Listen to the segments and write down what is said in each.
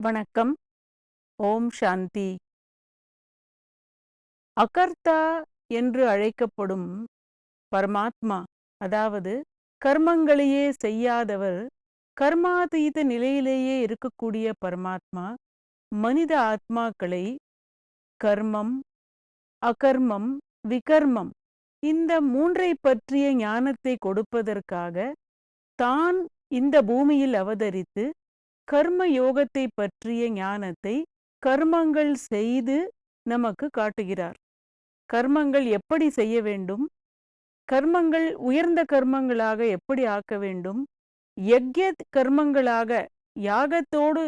வணக்கம். ஓம் சாந்தி. அகர்த்தா என்று அழைக்கப்படும் பரமாத்மா அதாவது கர்மங்களையே செய்யாதவர் கர்மாதீத நிலையிலேயே இருக்கக்கூடிய பரமாத்மா மனித ஆத்மாக்களை கர்மம் அகர்மம் விகர்மம் இந்த மூன்றை பற்றிய ஞானத்தை கொடுப்பதற்காக தான் இந்த பூமியில் அவதரித்து கர்ம யோகத்தை பற்றிய ஞானத்தை கர்மங்கள் செய்து நமக்கு காட்டுகிறார். கர்மங்கள் எப்படி செய்ய வேண்டும்? கர்மங்கள் உயர்ந்த கர்மங்களாக எப்படி ஆக்க வேண்டும்? யஜ்ய கர்மங்களாக யாகத்தோடு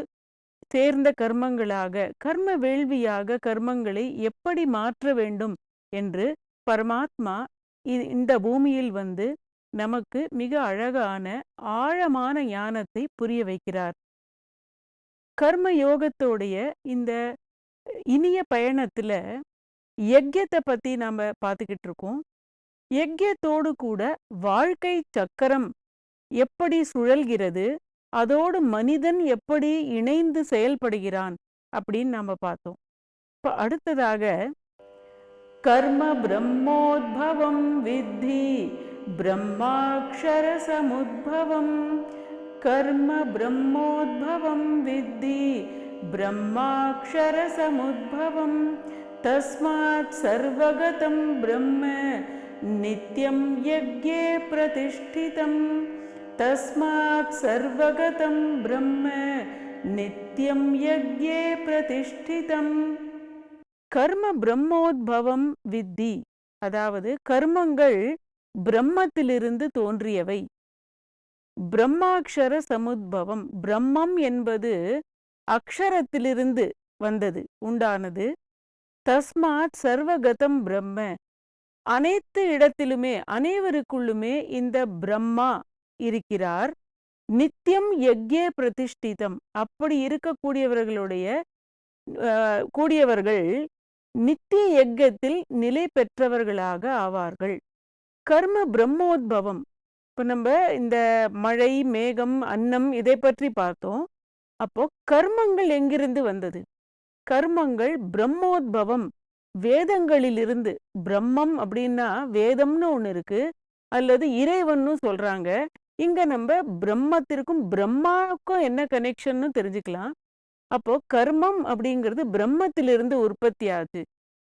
சேர்ந்த கர்மங்களாக கர்ம வேள்வியாக கர்மங்களை எப்படி மாற்ற வேண்டும் என்று பரமாத்மா இந்த பூமியில் வந்து நமக்கு மிக அழகான ஆழமான ஞானத்தை புரிய வைக்கிறார். கர்ம யோகத்தோடைய இந்த இனிய பயணத்துல யக்யத்தை பத்தி நாம பார்த்துக்கிட்டு இருக்கோம். யக்யத்தோடு கூட வாழ்க்கை சக்கரம் எப்படி சுழல்கிறது அதோடு மனிதன் எப்படி இணைந்து செயல்படுகிறான் அப்படின்னு நாம பார்த்தோம். இப்ப அடுத்ததாக கர்ம பிரம்மோத்பவம் வித்தி பிரம்மாட்சர சமுத்பவம் கர்ம பிரம்மோத்பவம் வித்தி பிரம்மாக்ஷரசமுத்பவம் தஸ்மாத் சர்வகதம் பிரம்ம நித்தியம் யக்ஞே பிரதிஷ்டிதம் தஸ்மாத் சர்வகதம் பிரம்ம நித்தியம் யக்ஞே பிரதிஷ்டிதம் கர்ம பிரம்மோத்பவம் வித்தி அதாவது கர்மங்கள் பிரம்மத்திலிருந்து தோன்றியவை. பிரம்மாக்ஷர சமுத்பவம். பிரம்மம் என்பது அக்ஷரத்திலிருந்து வந்தது உண்டானது. தஸ்மாத் சர்வகதம் பிரம்ம. அனைத்து இடத்திலுமே அனைவருக்குள்ளுமே இந்த பிரம்மா இருக்கிறார். நித்தியம் யக்ஞே பிரதிஷ்டிதம். அப்படி இருக்கக்கூடியவர்களுடைய அஹ், கூடியவர்கள் நித்திய யக்கத்தில் நிலை பெற்றவர்களாக ஆவார்கள். கர்ம பிரம்மோத்பவம். இப்போ நம்ம இந்த மழை மேகம் அன்னம் இதை பற்றி பார்த்தோம். அப்போ கர்மங்கள் எங்கிருந்து வந்தது? கர்மங்கள் பிரம்மோத்பவம். வேதங்களிலிருந்து பிரம்மம் அப்படின்னா வேதம்னு ஒன்று இருக்கு. அல்லது இறைவன்னு சொல்றாங்க. இங்க நம்ம பிரம்மத்திற்கும் பிரம்மாவுக்கும் என்ன கனெக்ஷன்னு தெரிஞ்சுக்கலாம். அப்போ கர்மம் அப்படிங்கிறது பிரம்மத்திலிருந்து உற்பத்தி ஆச்சு.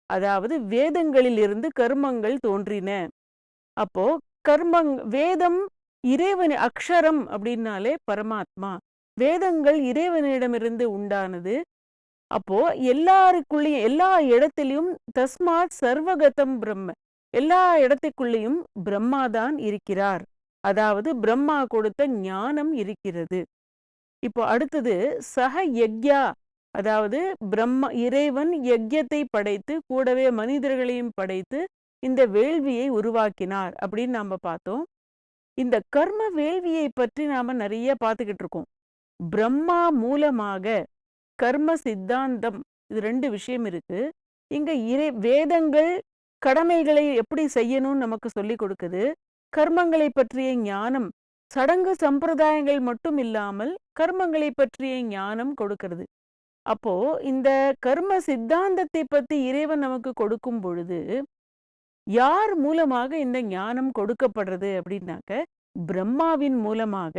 அதாவது வேதங்களிலிருந்து கர்மங்கள் தோன்றின. அப்போ கர்மங் வேதம் இறைவன் அக்ஷரம் அப்படின்னாலே பரமாத்மா. வேதங்கள் இறைவனிடமிருந்து உண்டானது. அப்போ எல்லாருக்குள்ளேயும் எல்லா இடத்திலையும் தஸ்மாத் சர்வகதம் பிரம்ம. எல்லா இடத்துக்குள்ளேயும் பிரம்மாதான் இருக்கிறார். அதாவது பிரம்மா கொடுத்த ஞானம் இருக்கிறது. இப்போ அடுத்தது சக யக்யா. அதாவது பிரம்ம இறைவன் யக்யத்தை படைத்து கூடவே மனிதர்களையும் படைத்து இந்த வேள்வியை உருவாக்கினார் அப்படின்னு நாம பார்த்தோம். இந்த கர்ம வேள்வியை பற்றி நாம நிறைய பார்த்துக்கிட்டு இருக்கோம். பிரம்மா மூலமாக கர்ம சித்தாந்தம் இது ரெண்டு விஷயம் இருக்கு. இங்க இறை வேதங்கள் கடமைகளை எப்படி செய்யணும்னு நமக்கு சொல்லி கொடுக்குது. கர்மங்களை பற்றிய ஞானம் சடங்கு சம்பிரதாயங்கள் மட்டும் இல்லாமல் கர்மங்களை பற்றிய ஞானம் கொடுக்கிறது. அப்போ இந்த கர்ம சித்தாந்தத்தை பத்தி இறைவன் நமக்கு கொடுக்கும் பொழுது யார் மூலமாக இந்த ஞானம் கொடுக்கப்படுறது அப்படின்னாக்க பிரம்மாவின் மூலமாக.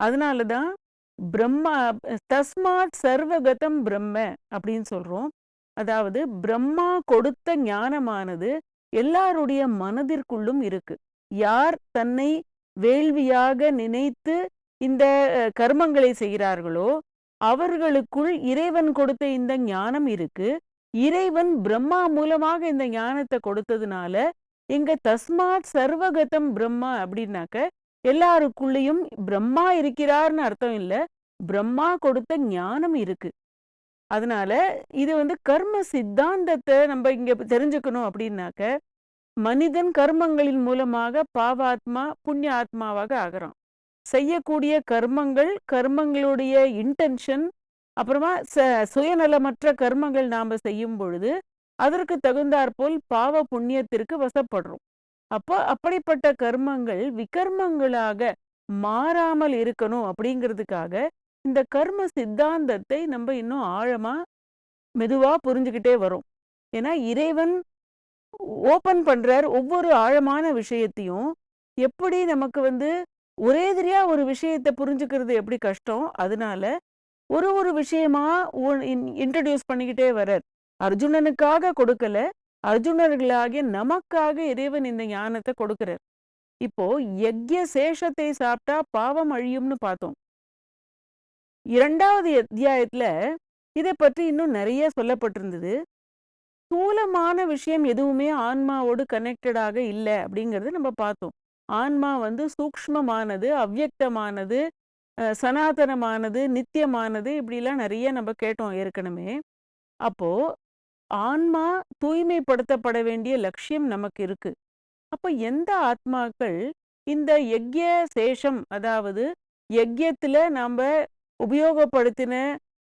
அதனால தான் பிரம்மா தஸ்மாத் சர்வகதம் பிரம்ம அப்படின்னு சொல்றோம். அதாவது பிரம்மா கொடுத்த ஞானமானது எல்லாருடைய மனதிற்குள்ளும் இருக்கு. யார் தன்னை வேள்வியாக நினைத்து இந்த கர்மங்களை செய்கிறார்களோ அவர்களுக்குள் இறைவன் கொடுத்த இந்த ஞானம் இருக்கு. இறைவன் பிரம்மா மூலமாக இந்த ஞானத்தை கொடுத்ததுனால இங்க தஸ்மாத் சர்வகதம் பிரம்மா அப்படின்னாக்க எல்லாருக்குள்ளேயும் பிரம்மா இருக்கிறார்னு அர்த்தம் இல்ல பிரம்மா கொடுத்த ஞானம் இருக்கு. அதனால இது வந்து கர்ம சித்தாந்தத்தை நம்ம இங்க தெரிஞ்சுக்கணும் அப்படின்னாக்க மனிதன் கர்மங்களின் மூலமாக பாவாத்மா புண்ணிய ஆத்மாவாக ஆகிறான். செய்யக்கூடிய கர்மங்கள் கர்மங்களுடைய இன்டென்ஷன் அப்புறமா ச- சுயநலமற்ற கர்மங்கள் நாம செய்யும் பொழுது அதற்கு தகுந்தாற்போல் பாவ புண்ணியத்திற்கு வசப்படுறோம். அப்போ அப்படிப்பட்ட கர்மங்கள் விகர்மங்களாக மாறாமல் இருக்கணும் அப்படிங்கிறதுக்காக இந்த கர்ம சித்தாந்தத்தை நம்ம இன்னும் ஆழமா மெதுவா புரிஞ்சுக்கிட்டே வரும். ஏன்னா இறைவன் ஓபன் பண்ணுறார் ஒவ்வொரு ஆழமான விஷயத்தையும். எப்படி நமக்கு வந்து ஒரேதிரியாக ஒரு விஷயத்தை புரிஞ்சுக்கிறது எப்படி கஷ்டம்? அதனால ஒரு ஒரு விஷயமா இன்ட்ரடியூஸ் பண்ணிக்கிட்டே வர்றார். அர்ஜுனனுக்காக கொடுக்கல அர்ஜுனர்களாகிய நமக்காக இறைவன் இந்த ஞானத்தை கொடுக்கிறார். இப்போ யஜ்ய சேஷத்தை சாப்பிட்டா பாவம் அழியும்னு பார்த்தோம். இரண்டாவது அத்தியாயத்துல இதை பற்றி இன்னும் நிறைய சொல்லப்பட்டிருந்தது. ஸ்தூலமான விஷயம் எதுவுமே ஆன்மாவோடு கனெக்டடாக இல்லை அப்படிங்கிறது நம்ம பார்த்தோம். ஆன்மா வந்து சூக்ஷ்மமானது அவ்யக்தமானது சனாதனமானது நித்தியமானது இப்படிலாம் நிறைய நம்ம கேட்டோம் ஏற்கனவே. அப்போ ஆன்மா தூய்மைப்படுத்தப்பட வேண்டிய லட்சியம் நமக்கு இருக்கு. அப்போ எந்த ஆத்மாக்கள் இந்த யக்ய சேஷம் அதாவது யக்யத்துல நாம உபயோகப்படுத்தின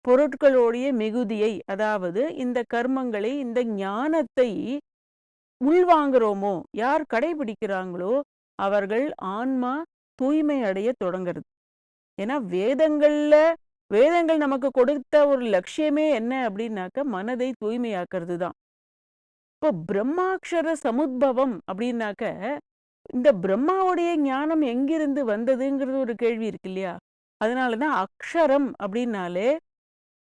பொருட்களுடைய மிகுதியை அதாவது இந்த கர்மங்களை இந்த ஞானத்தை உள்வாங்குறோமோ யார் கடைபிடிக்கிறாங்களோ அவர்கள் ஆன்மா தூய்மை அடைய தொடங்குறது. ஏன்னா வேதங்கள்ல வேதங்கள் நமக்கு கொடுத்த ஒரு லட்சியமே என்ன அப்படின்னாக்க மனதை தூய்மையாக்குறது தான் இப்போ பிரம்மாக்ஷர சமுத்பவம் அப்படின்னாக்க இந்த பிரம்மாவுடைய ஞானம் எங்கிருந்து வந்ததுங்கிறது ஒரு கேள்வி இருக்கு இல்லையா? அதனாலதான் அக்ஷரம் அப்படின்னாலே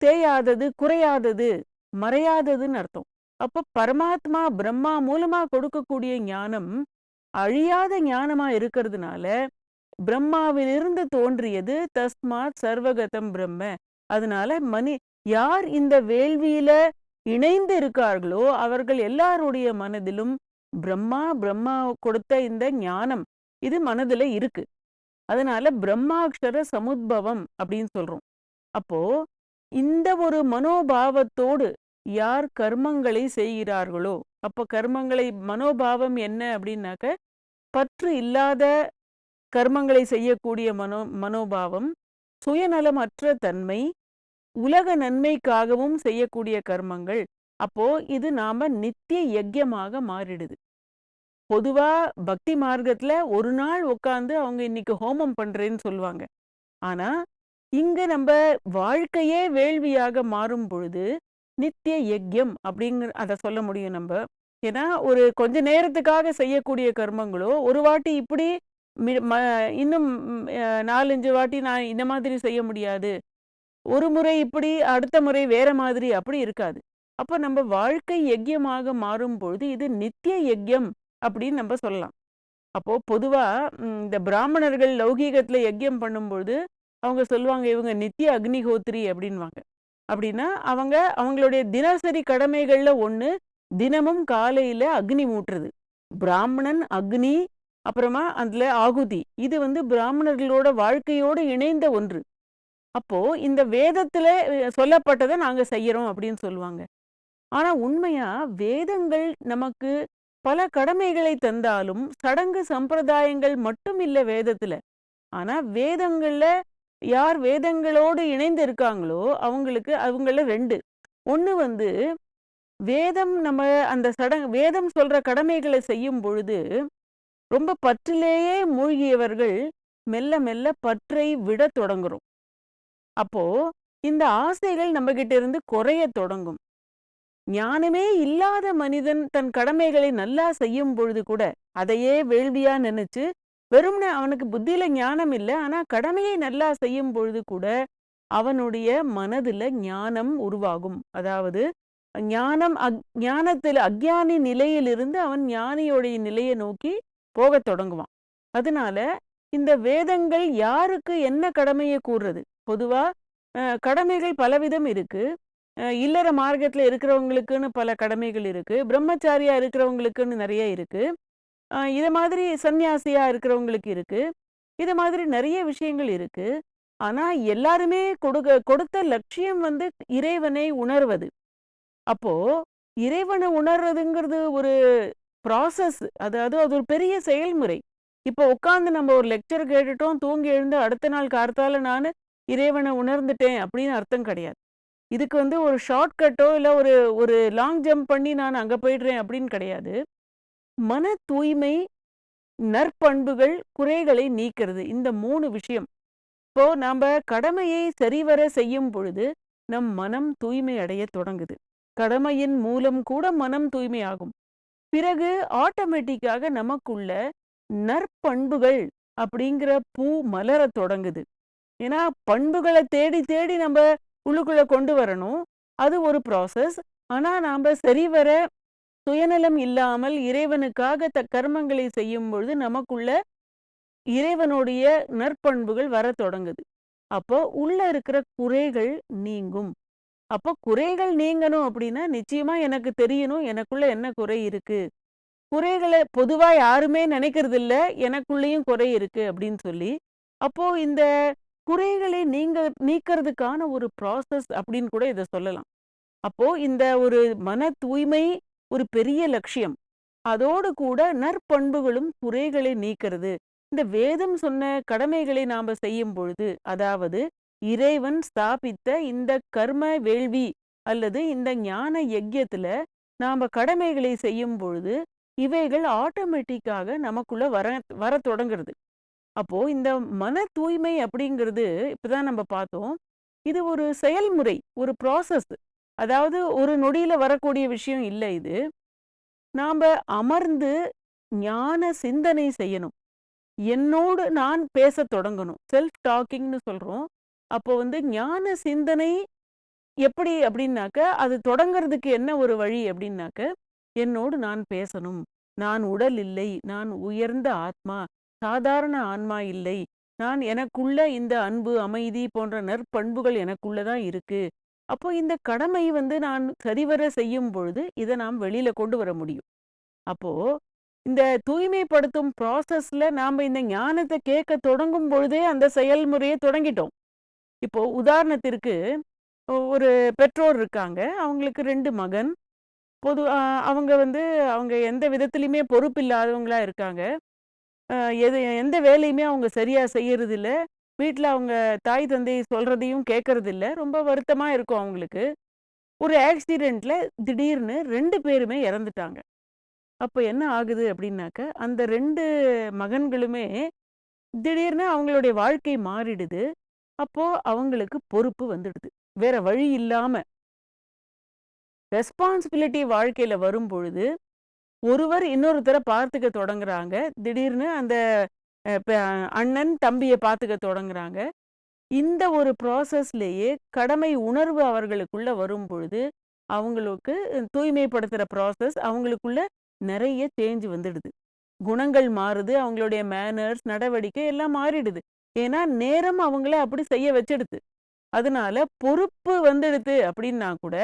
தேயாதது குறையாதது மறையாததுன்னு அர்த்தம். அப்ப பரமாத்மா பிரம்மா மூலமா கொடுக்கக்கூடிய ஞானம் அழியாத ஞானமா இருக்கிறதுனால பிரம்மாவிலிருந்து தோன்றியது தஸ்மாத் சர்வகதம் பிரம்ம. அதனால மனி யார் இந்த வேள்வியில இணைந்து இருக்கார்களோ அவர்கள் எல்லாருடைய மனதிலும் பிரம்மா பிரம்மா கொடுத்த இந்த ஞானம் இது மனதுல இருக்கு. அதனால பிரம்மாக்ஷர சமுத்பவம் அப்படின்னு சொல்றோம். அப்போ இந்த ஒரு மனோபாவத்தோடு யார் கர்மங்களை செய்கிறார்களோ அப்ப கர்மங்களை மனோபாவம் என்ன அப்படின்னாக்க பற்று இல்லாத கர்மங்களை செய்யக்கூடிய மனோ மனோபாவம் சுயநலமற்ற தன்மை உலக நன்மைக்காகவும் செய்யக்கூடிய கர்மங்கள். அப்போ இது நாம நித்திய யஜ்யமாக மாறிடுது. பொதுவா பக்தி மார்க்கத்துல ஒரு நாள் உட்காந்து அவங்க இன்னைக்கு ஹோமம் பண்றேன்னு சொல்லுவாங்க. ஆனா இங்க நம்ம வாழ்க்கையே வேள்வியாக மாறும் பொழுது நித்திய யஜ்யம் அப்படிங்கிற அதை சொல்ல முடியும் நம்ம. ஏன்னா ஒரு கொஞ்ச நேரத்துக்காக செய்யக்கூடிய கர்மங்களோ ஒரு வாட்டி இப்படி இன்னும் நாலஞ்சு வாட்டி நான் இந்த மாதிரி செய்ய முடியாது. ஒரு முறை இப்படி அடுத்த முறை வேற மாதிரி அப்படி இருக்காது. அப்போ நம்ம வாழ்க்கை யஜ்யமாக மாறும் பொழுது இது நித்திய யஜ்யம் அப்படின்னு நம்ம சொல்லலாம். அப்போ பொதுவா இந்த பிராமணர்கள் லௌகீகத்துல யஜ்யம் பண்ணும்பொழுது அவங்க சொல்லுவாங்க இவங்க நித்திய அக்னிஹோத்ரி அப்படின்வாங்க அப்படின்னா அவங்க அவங்களுடைய தினசரி கடமைகள்ல ஒன்று தினமும் காலையில அக்னி மூட்டுறது. பிராமணன் அக்னி அப்புறமா அதுல ஆகுதி. இது வந்து பிராமணர்களோட வாழ்க்கையோடு இணைந்த ஒன்று. அப்போ இந்த வேதத்துல சொல்லப்பட்டதை நாங்க செய்யறோம் அப்படின்னு சொல்லுவாங்க. ஆனா உண்மையா வேதங்கள் நமக்கு பல கடமைகளை தந்தாலும் சடங்கு சம்பிரதாயங்கள் மட்டும் இல்ல வேதத்துல. ஆனா வேதங்கள்ல யார் வேதங்களோடு இணைந்து இருக்காங்களோ அவங்களுக்கு அவங்கள ரெண்டு. ஒன்று வந்து வேதம் நம்ம அந்த சடங்கு வேதம் சொல்ற கடமைகளை செய்யும் பொழுது ரொம்ப பற்றிலேயே மூழ்கியவர்கள் மெல்ல மெல்ல பற்றை விட தொடங்குறோம். அப்போ இந்த ஆசைகள் நம்ம கிட்ட இருந்து குறைய தொடங்கும். ஞானமே இல்லாத மனிதன் தன் கடமைகளை நல்லா செய்யும் பொழுது கூட அதையே வேள்வியா நினைச்சு வெறும்னே அவனுக்கு புத்தியில ஞானம் இல்லை ஆனா கடமையை நல்லா செய்யும் பொழுது கூட அவனுடைய மனதுல ஞானம் உருவாகும். அதாவது ஞானம் அக் ஞானத்தில் அக்ஞானி நிலையிலிருந்து அவன் ஞானியோடைய நிலையை நோக்கி போகத் தொடங்குவான். அதனால இந்த வேதங்கள் யாருக்கு என்ன கடமையை கூறுறது? பொதுவா அஹ், கடமைகள் பலவிதம் இருக்கு. அஹ், இல்லற மார்க்கத்துல இருக்கிறவங்களுக்குன்னு பல கடமைகள் இருக்கு. பிரம்மச்சாரியா இருக்கிறவங்களுக்குன்னு நிறைய இருக்கு. அஹ், இத மாதிரி சன்னியாசியா இருக்கிறவங்களுக்கு இருக்கு. இது மாதிரி நிறைய விஷயங்கள் இருக்கு. ஆனா எல்லாருமே கொடுக்க கொடுத்த லட்சியம் வந்து இறைவனை உணர்வது. அப்போ இறைவனை உணர்றதுங்கிறது ஒரு ப்ராசஸ் அதாவது அது ஒரு பெரிய செயல்முறை. இப்போ உட்காந்து நம்ம ஒரு லெக்சர் கேட்டுட்டோம் தூங்கி எழுந்து அடுத்த நாள் கார்த்தால நான் இறைவனை உணர்ந்துட்டேன் அப்படின்னு அர்த்தம் கிடையாது. இதுக்கு வந்து ஒரு ஷார்ட் கட்டோ இல்லை ஒரு ஒரு லாங் ஜம்ப் பண்ணி நான் அங்கே போயிடுறேன் அப்படின்னு கிடையாது. மன தூய்மை நற்பண்புகள் குறைகளை நீக்கிறது இந்த மூணு விஷயம். இப்போ நம்ம கடமையை சரிவர செய்யும் பொழுது நம் மனம் தூய்மை அடைய தொடங்குது. கடமையின் மூலம் கூட மனம் தூய்மை ஆகும் பிறகு ஆட்டோமேட்டிக்காக நமக்குள்ள நற்பண்புகள் அப்படிங்கிற பூ மலர தொடங்குது. ஏன்னா பண்புகளை தேடி தேடி நம்ம உள்ளுக்குள்ள கொண்டு வரணும். அது ஒரு ப்ராசஸ் ஆனா நாம சரிவர சுயநலம் இல்லாமல் இறைவனுக்காக த கர்மங்களை செய்யும் பொழுது நமக்குள்ள இறைவனுடைய நற்பண்புகள் வர தொடங்குது. அப்போ உள்ள இருக்கிற குறைகள் நீங்கும். அப்போ குறைகள் நீங்கணும் அப்படின்னா நிச்சயமா எனக்கு தெரியணும். எனக்குள்ள என்ன குறை இருக்கு? குறைகளை பொதுவா யாருமே நினைக்கிறது இல்ல எனக்குள்ளேயும் குறை இருக்கு அப்படின்னு சொல்லி. அப்போ இந்த குறைகளை நீங்க நீக்கிறதுக்கான ஒரு ப்ராசஸ் அப்படின்னு கூட இதை சொல்லலாம். அப்போ இந்த ஒரு மன தூய்மை ஒரு பெரிய லட்சியம். அதோடு கூட நற்பண்புகளும் குறைகளை நீக்கிறது. இந்த வேதம் சொன்ன கடமைகளை நாம செய்யும் பொழுது அதாவது இறைவன் ஸ்தாபித்த இந்த கர்ம வேள்வி அல்லது இந்த ஞான யஜ்யத்துல நாம கடமைகளை செய்யும் பொழுது இவைகள் ஆட்டோமேட்டிக்காக நமக்குள்ள வர வர தொடங்குறது. அப்போ இந்த மன தூய்மை அப்படிங்கிறது இப்பதான் நம்ம பார்த்தோம். இது ஒரு செயல்முறை ஒரு ப்ராசஸ் அதாவது ஒரு நொடியில வரக்கூடிய விஷயம் இல்லை இது. நாம அமர்ந்து ஞான சிந்தனை செய்யணும். என்னோடு நான் பேச தொடங்கணும். செல்ஃப் டாக்கிங்னு சொல்றோம். அப்போ வந்து ஞான சிந்தனை எப்படி அப்படின்னாக்க அது தொடங்கிறதுக்கு என்ன ஒரு வழி அப்படின்னாக்க என்னோடு நான் பேசணும். நான் உடல் இல்லை நான் உயர்ந்த ஆத்மா சாதாரண ஆன்மா இல்லை. நான் எனக்குள்ள இந்த அன்பு அமைதி போன்ற நற்பண்புகள் எனக்குள்ள தான் இருக்கு. அப்போ இந்த கடமை வந்து நான் சரிவர செய்யும் பொழுது இதை நாம் வெளியில கொண்டு வர முடியும். அப்போ இந்த தூய்மைப்படுத்தும் ப்ராசஸ்ல நாம இந்த ஞானத்தை கேட்க தொடங்கும் பொழுதே அந்த செயல்முறையை தொடங்கிட்டோம். இப்போ உதாரணத்திற்கு ஒரு பெற்றோர் இருக்காங்க. அவங்களுக்கு ரெண்டு மகன். பொது அவங்க வந்து அவங்க எந்த விதத்துலையுமே பொறுப்பு இல்லாதவங்களா இருக்காங்க எது எந்த வேலையுமே அவங்க சரியாக செய்யறதில்ல. வீட்டில் அவங்க தாய் தந்தை சொல்கிறதையும் கேட்குறதில்ல ரொம்ப வருத்தமாக இருக்கும் அவங்களுக்கு. ஒரு ஆக்சிடெண்ட்டில் திடீர்னு ரெண்டு பேருமே இறந்துட்டாங்க. அப்போ என்ன ஆகுது அப்படின்னாக்க அந்த ரெண்டு மகன்களுமே திடீர்னு அவங்களுடைய வாழ்க்கை மாறிடுது. அப்போ அவங்களுக்கு பொறுப்பு வந்துடுது. வேற வழி இல்லாம. ரெஸ்பான்சிபிலிட்டி வாழ்க்கையில வரும் பொழுது ஒருவர் இன்னொருத்தரை பார்த்துக்க தொடங்குறாங்க. திடீர்னு அந்த அண்ணன் தம்பியை பார்த்துக்க தொடங்குறாங்க. இந்த ஒரு ப்ராசஸ்லேயே கடமை உணர்வு அவர்களுக்குள்ள வரும் பொழுது அவங்களுக்கு தூய்மைப்படுத்துற ப்ராசஸ் அவங்களுக்குள்ள நிறைய சேஞ்ச் வந்துடுது. குணங்கள் மாறுது அவங்களுடைய மேனர்ஸ் நடவடிக்கை எல்லாம் மாறிடுது. ஏன்னா நேரம் அவங்கள அப்படி செய்ய வச்சிடுது. அதனால பொறுப்பு வந்துடுது அப்படின்னா கூட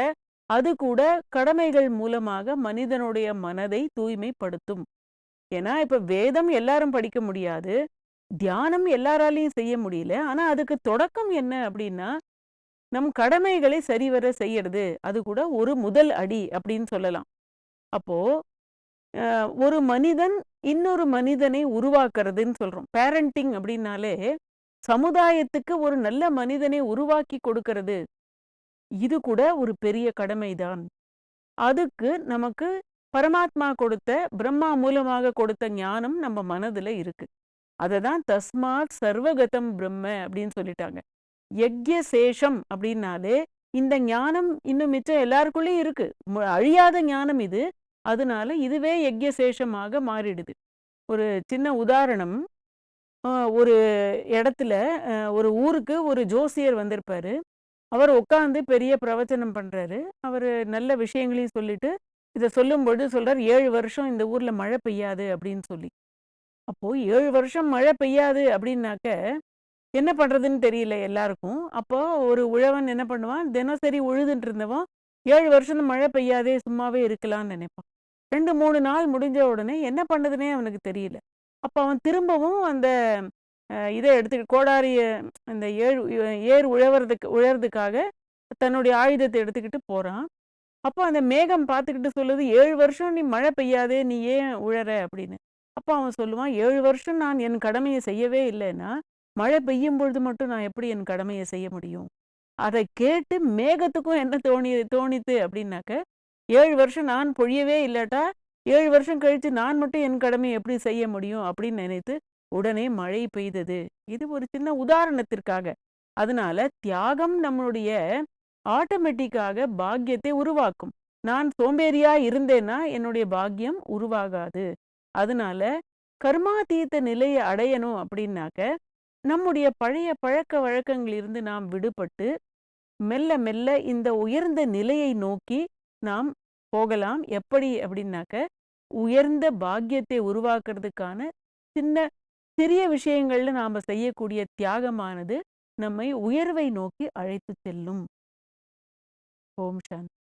அது கூட கடமைகள் மூலமாக மனிதனுடைய மனதை தூய்மைப்படுத்தும். ஏன்னா இப்ப வேதம் எல்லாரும் படிக்க முடியாது தியானம் எல்லாராலையும் செய்ய முடியல. ஆனா அதுக்கு தொடக்கம் என்ன அப்படின்னா நம் கடமைகளை சரிவர செய்யறது. அது கூட ஒரு முதல் அடி அப்படின்னு சொல்லலாம். அப்போ ஒரு மனிதன் இன்னொரு மனிதனை உருவாக்குறதுன்னு சொல்றோம். பேரண்டிங் அப்படின்னாலே சமுதாயத்துக்கு ஒரு நல்ல மனிதனை உருவாக்கி கொடுக்கறது. இது கூட ஒரு பெரிய கடமைதான். அதுக்கு நமக்கு பரமாத்மா கொடுத்த பிரம்மா மூலமாக கொடுத்த ஞானம் நம்ம மனதுல இருக்கு. அதை தான் தஸ்மாத் சர்வகதம் பிரம்ம அப்படின்னு சொல்லிட்டாங்க. யக்ய சேஷம் அப்படின்னாலே இந்த ஞானம் இன்னும் மிச்சம் எல்லாருக்குள்ளேயும் இருக்கு. அழியாத ஞானம் இது. அதனால இதுவே யஜ்யசேஷமாக மாறிடுது. ஒரு சின்ன உதாரணம் ஆஹ் ஒரு இடத்துல ஒரு ஊருக்கு ஒரு ஜோசியர் வந்திருப்பாரு. அவர் உட்காந்து பெரிய பிரவச்சனம் பண்றாரு. அவர் நல்ல விஷயங்களையும் சொல்லிட்டு இதை சொல்லும்பொழுது சொல்கிறார் ஏழு வருஷம் இந்த ஊர்ல மழை பெய்யாது அப்படின்னு சொல்லி. அப்போ ஏழு வருஷம் மழை பெய்யாது அப்படின்னாக்க என்ன பண்றதுன்னு தெரியல எல்லாருக்கும். அப்போ ஒரு உழவன் என்ன பண்ணுவான் தினசரி உழுதுன்ட்டு இருந்தவன் ஏழு வருஷம் மழை பெய்யாதே சும்மாவே இருக்கலாம்னு நினைப்பான். ரெண்டு மூணு நாள் முடிஞ்ச உடனே என்ன பண்ணதுனே அவனுக்கு தெரியல. அப்போ அவன் திரும்பவும் அந்த இதை எடுத்துக்கிட்டு கோடாரிய அந்த ஏழு ஏர் உழவுறதுக்கு உழறதுக்காக தன்னுடைய ஆயுதத்தை எடுத்துக்கிட்டு போறான். அப்போ அந்த மேகம் பார்த்துக்கிட்டு சொல்லுது ஏழு வருஷம் நீ மழை பெய்யாதே நீ ஏன் உழற? அப்படின்னு. அப்போ அவன் சொல்லுவான் ஏழு வருஷம் நான் என் கடமையை செய்யவே இல்லைன்னா மழை பெய்யும் பொழுது மட்டும் நான் எப்படி என் கடமையை செய்ய முடியும்? அதை கேட்டு மேகத்துக்கும் என்ன தோணி தோணித்து அப்படின்னாக்க ஏழு வருஷம் நான் பொழியவே இல்லாட்டா? ஏழு வருஷம் கழிச்சு நான் மட்டும் என் கடமையை எப்படி செய்ய முடியும்? அப்படின்னு நினைத்து உடனே மழை பெய்தது. இது ஒரு சின்ன உதாரணத்திற்காக. அதனால தியாகம் நம்மளுடைய ஆட்டோமேட்டிக்காக பாக்கியத்தை உருவாக்கும். நான் சோம்பேறியா இருந்தேன்னா என்னுடைய பாக்கியம் உருவாகாது. அதனால கர்மாதீத்த நிலையை அடையணும் அப்படின்னாக்க நம்முடைய பழைய பழக்க வழக்கங்களிலிருந்து நாம் விடுபட்டு மெல்ல மெல்ல இந்த உயர்ந்த நிலையை நோக்கி நாம் போகலாம். எப்படி? அப்படின்னாக்க உயர்ந்த பாக்கியத்தை உருவாக்குறதுக்கான சின்ன சிறிய விஷயங்கள்ல நாம செய்யக்கூடிய தியாகமானது நம்மை உயர்வை நோக்கி அழைத்து செல்லும். ஓம் சாந்தி.